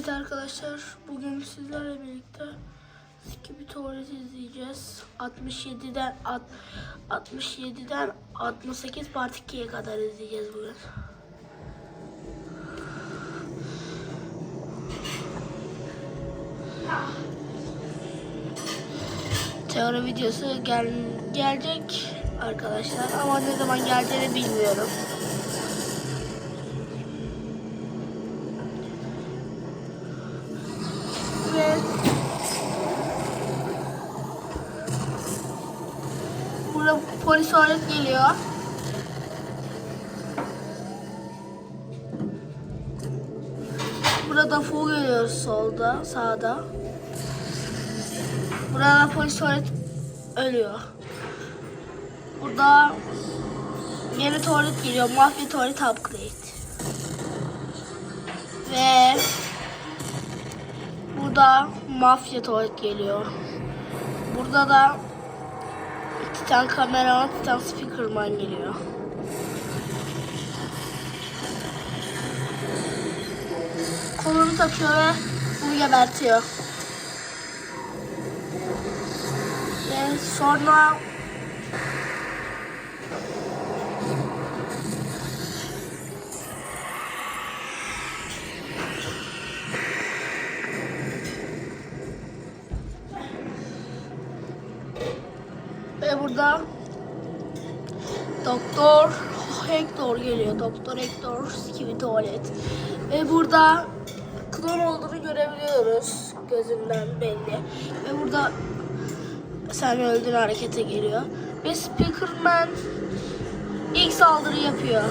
Evet arkadaşlar bugün sizlerle birlikte Skibidi Tuvalet izleyeceğiz. 67'den at, 67'den 68 part 2'ye kadar izleyeceğiz bugün. Teori videosu gel, gelecek arkadaşlar ama ne zaman geleceğini bilmiyorum. Öğret geliyor. Burada fu geliyor solda, sağda. Burada polis öğret ölüyor. Burada yeni tuvalet geliyor. Mafya tuvalet upgrade. Ve Burada mafya tuvalet geliyor. Burada da Titan kameraman, Titan speakerman geliyor. Kolunu takıyor ve bunu gebertiyor. Ve sonra Ve burada Doktor Hector geliyor. Doktor Hector gibi tuvalet. Ve burada klon olduğunu görebiliyoruz. Gözünden belli. Ve burada sen öldün harekete geliyor. Ve Speakerman ilk saldırı yapıyor.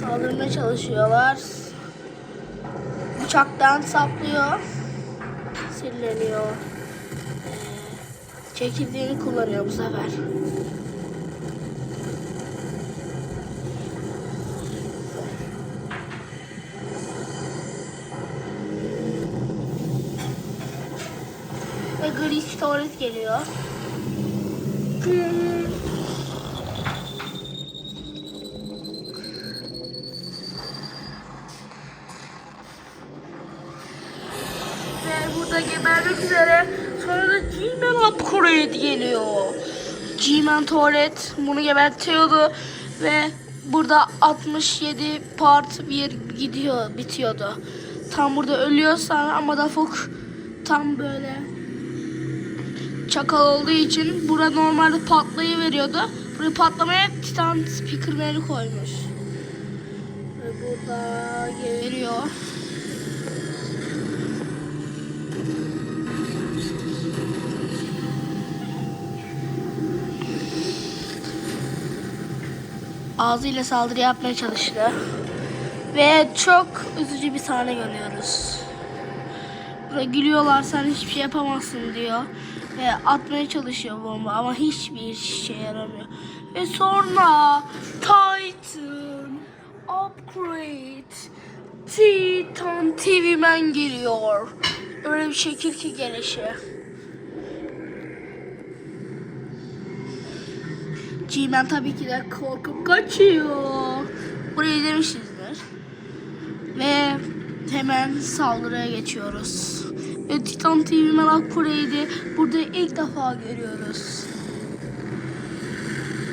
Saldırmaya çalışıyorlar. Bıçaktan saplıyor sinirleniyor. Ee, çekirdeğini kullanıyor bu sefer. Ve gri tuvalet geliyor. Gebermek üzere. Sonra da G-Man upgrade geliyor. G-Man tuvalet bunu gebertiyordu. Ve burada 67 part bir gidiyor, bitiyordu. Tam burada ölüyorsan ama da Fok tam böyle çakal olduğu için bura normalde patlayıveriyordu. Buraya patlamaya Titan Speakerman'i koymuş. Ve burada geliyor. Ağzıyla saldırı yapmaya çalıştı. Ve çok üzücü bir sahne görüyoruz. Burada gülüyorlar sen hiçbir şey yapamazsın diyor. Ve atmaya çalışıyor bomba ama hiçbir şey yaramıyor. Ve sonra Titan Upgrade Titan TV Man geliyor. Öyle bir şekil ki gelişi. G-Man tabii ki de korkup kaçıyor. Burayı demişizdir. Ve hemen saldırıya geçiyoruz. Ve Titan TV Merak Kure'ydi. Burada ilk defa görüyoruz.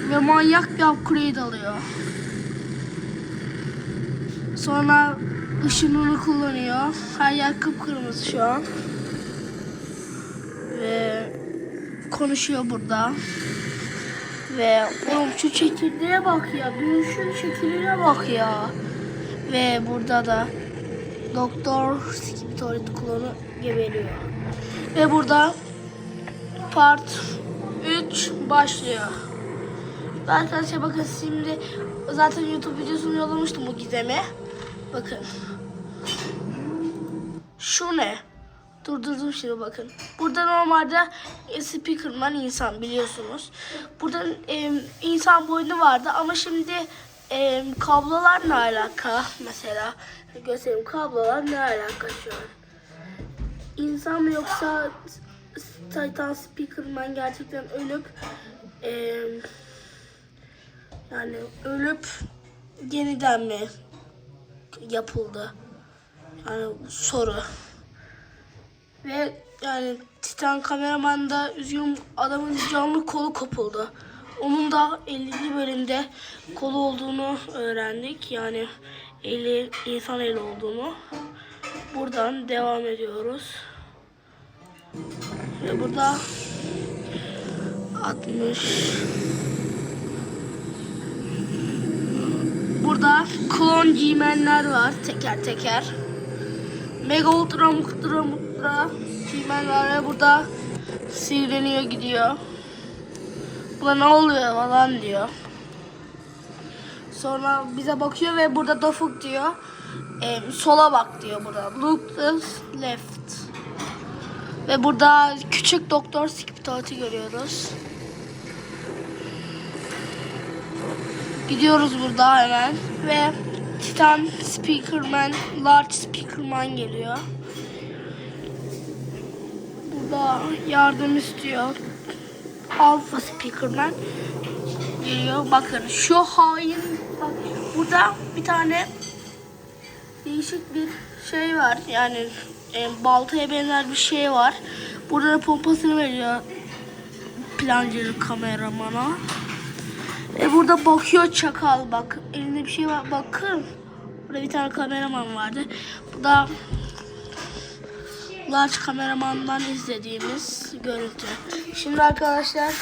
Ve manyak bir upgrade alıyor. Sonra ışınını kullanıyor. Her yer kıpkırmızı şu an. Ve konuşuyor burada. Ve oğlum şu çekirdeğe bak ya. Büyüşün şekline bak ya. Ve burada da Doktor Skipitorit klonu geberiyor. Ve burada part 3 başlıyor. Arkadaşlar bakın şimdi zaten YouTube videosunu yollamıştım bu gizeme. Bakın. Şu ne? Durdurdum şimdi bakın. Burada normalde e, speakerman insan biliyorsunuz. Burada e, insan boynu vardı ama şimdi e, kablolar ne alaka mesela? Göstereyim kablolar ne alaka şu an? İnsan mı yoksa Titan Speakerman gerçekten ölüp e, yani ölüp yeniden mi yapıldı? Yani soru. Ve yani Titan kameraman da üzgün adamın canlı kolu kopuldu. Onun da 50. bölümde kolu olduğunu öğrendik. Yani eli insan eli olduğunu. Buradan devam ediyoruz. Ve burada 60 Burada klon G-Man'ler var teker teker. Mega Ultra Ultra Ultra G-Man var ve burada sivrileniyor gidiyor. Buna ne oluyor falan diyor. Sonra bize bakıyor ve burada Dofuk diyor. Em, sola bak diyor burada. Look the left. Ve burada küçük Doktor Skiptot'u görüyoruz. Gidiyoruz burada hemen ve Titan Speakerman, Large Speakerman geliyor. Burada yardım istiyor. Alpha Speakerman geliyor. Bakın şu hain bak burada bir tane değişik bir şey var. Yani e, baltaya benzer bir şey var. Burada da pompasını veriyor plancının kameramana. E burada bakıyor çakal bak. Elinde bir şey var. Bakın. Burada bir tane kameraman vardı. Bu da Large kameramandan izlediğimiz görüntü. Şimdi arkadaşlar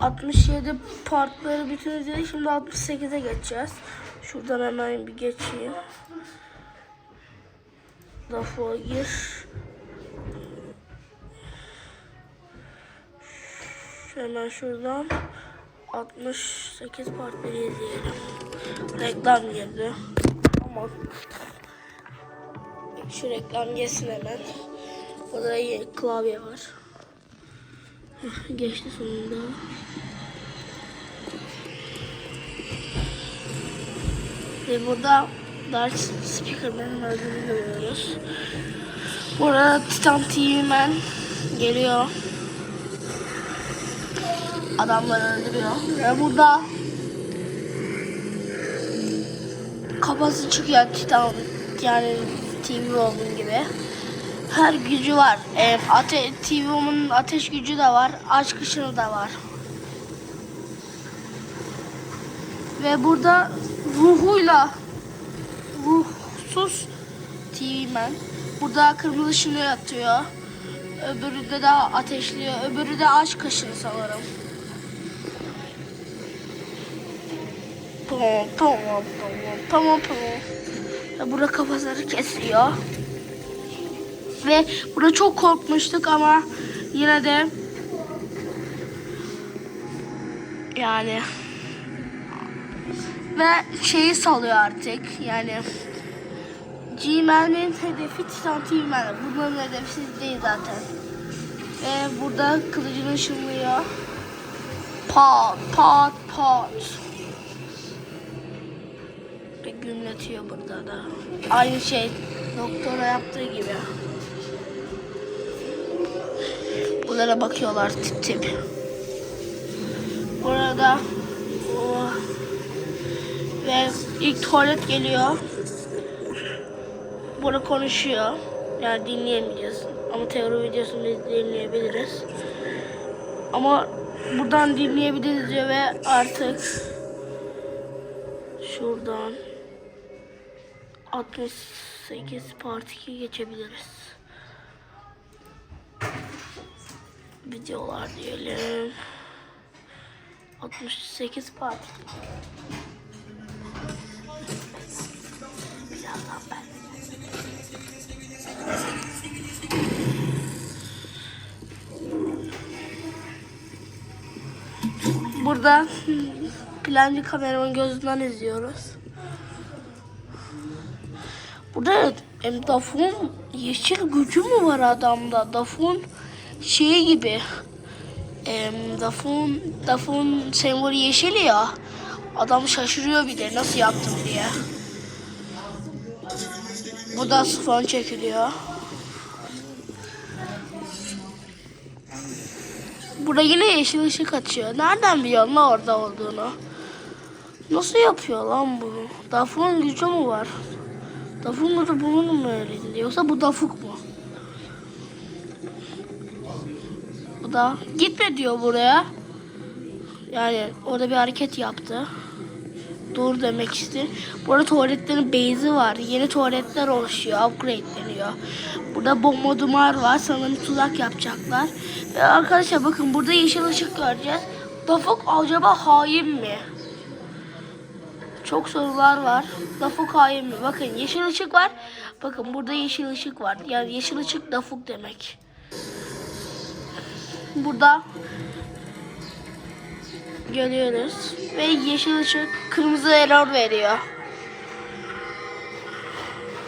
67 partları bütün izledik. Şimdi 68'e geçeceğiz. Şuradan hemen bir geçeyim. Lafı gir. Hemen şuradan 68 partları izleyelim. Reklam girdi. Aman. Şu reklam geçsin hemen. Burada klavye var. Geçti sonunda. Ve burada Dark Speakerman'ın öldüğünü görüyoruz. Burada Titan TV Man geliyor. Adamları öldürüyor. Ve burada kafası çıkıyor Titan yani TV Woman gibi. Her gücü var. E, ate, TV Woman'ın ateş gücü de var. Aşk ışını da var. Ve burada ruhuyla ruhsuz TV Man. Burada kırmızı ışını atıyor. Öbürü de ateşliyor. Öbürü de aşk ışını sanırım. Tamam tamam tamam tamam tamam. Ve burada kafasını kesiyor. Ve burada çok korkmuştuk ama yine de yani ve şeyi salıyor artık yani G-Man'in hedefi Titan T-Man. Bunların hedefi siz değil zaten. Ve burada kılıcını ışınlıyor. Pat pat pat. Ve gümletiyor burada da. Aynı şey doktora yaptığı gibi. Bunlara bakıyorlar tip tip. Burada oh. ve ilk tuvalet geliyor. Burada konuşuyor. Yani dinleyemeyeceğiz. Ama teori videosunu dinleyebiliriz. Ama buradan dinleyebiliriz diyor ve artık şuradan 68 part 2 geçebiliriz. Videolar diyelim. 68 part. Birazdan ben. Burada plancı kameramın gözünden izliyoruz. Burada em, Dafun yeşil gücü mü var adamda? Dafun şey gibi. Em, Dafun Dafun sembolü yeşil ya. Adam şaşırıyor bir de nasıl yaptım diye. Bu da sifon çekiliyor. Burada yine yeşil ışık açıyor. Nereden biliyorsun orada olduğunu? Nasıl yapıyor lan bunu? Dafuk'un gücü mü var? Dafuk'un gücü bunun mu öyleydi? Yoksa bu Dafuk mu? Bu da gitme diyor buraya. Yani orada bir hareket yaptı. Dur demek istedim. Burada tuvaletlerin base'i var. Yeni tuvaletler oluşuyor. Upgradeleniyor. Burada bomba dumar var. Sanırım tuzak yapacaklar. Ve arkadaşlar bakın burada yeşil ışık göreceğiz. Dafuk acaba hain mi? Çok sorular var. Dafuk hain mi? Bakın yeşil ışık var. Bakın burada yeşil ışık var. Yani yeşil ışık Dafuk demek. Burada görüyoruz. Ve yeşil ışık kırmızı error veriyor.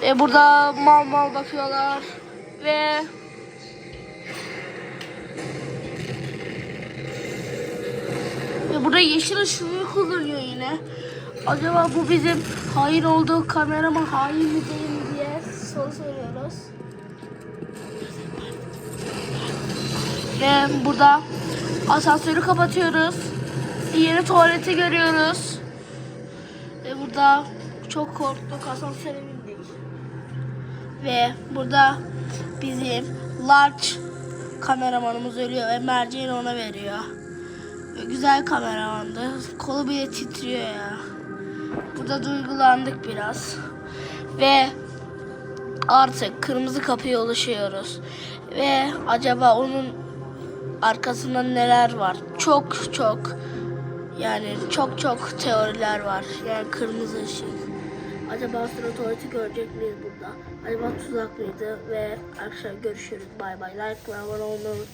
Ve burada mal mal bakıyorlar. Ve Ve burada yeşil ışığı kullanıyor yine. Acaba bu bizim hain olduğu kameraman hain mi değil mi diye soru soruyoruz. Ve burada asansörü kapatıyoruz. Yeni tuvaleti görüyoruz. Ve burada çok korktuk asansöre bindik. Ve burada bizim large kameramanımız ölüyor ve merceğini ona veriyor. Ve güzel kameramandı. Kolu bile titriyor ya. Burada duygulandık biraz. Ve artık kırmızı kapıya ulaşıyoruz. Ve acaba onun arkasında neler var? Çok çok yani çok çok teoriler var. Yani kırmızı ışık. Acaba sonra tuvaleti görecek miyiz burada? Acaba tuzak mıydı? Ve arkadaşlar görüşürüz. Bay bay. Like ve abone olmayı unutmayın.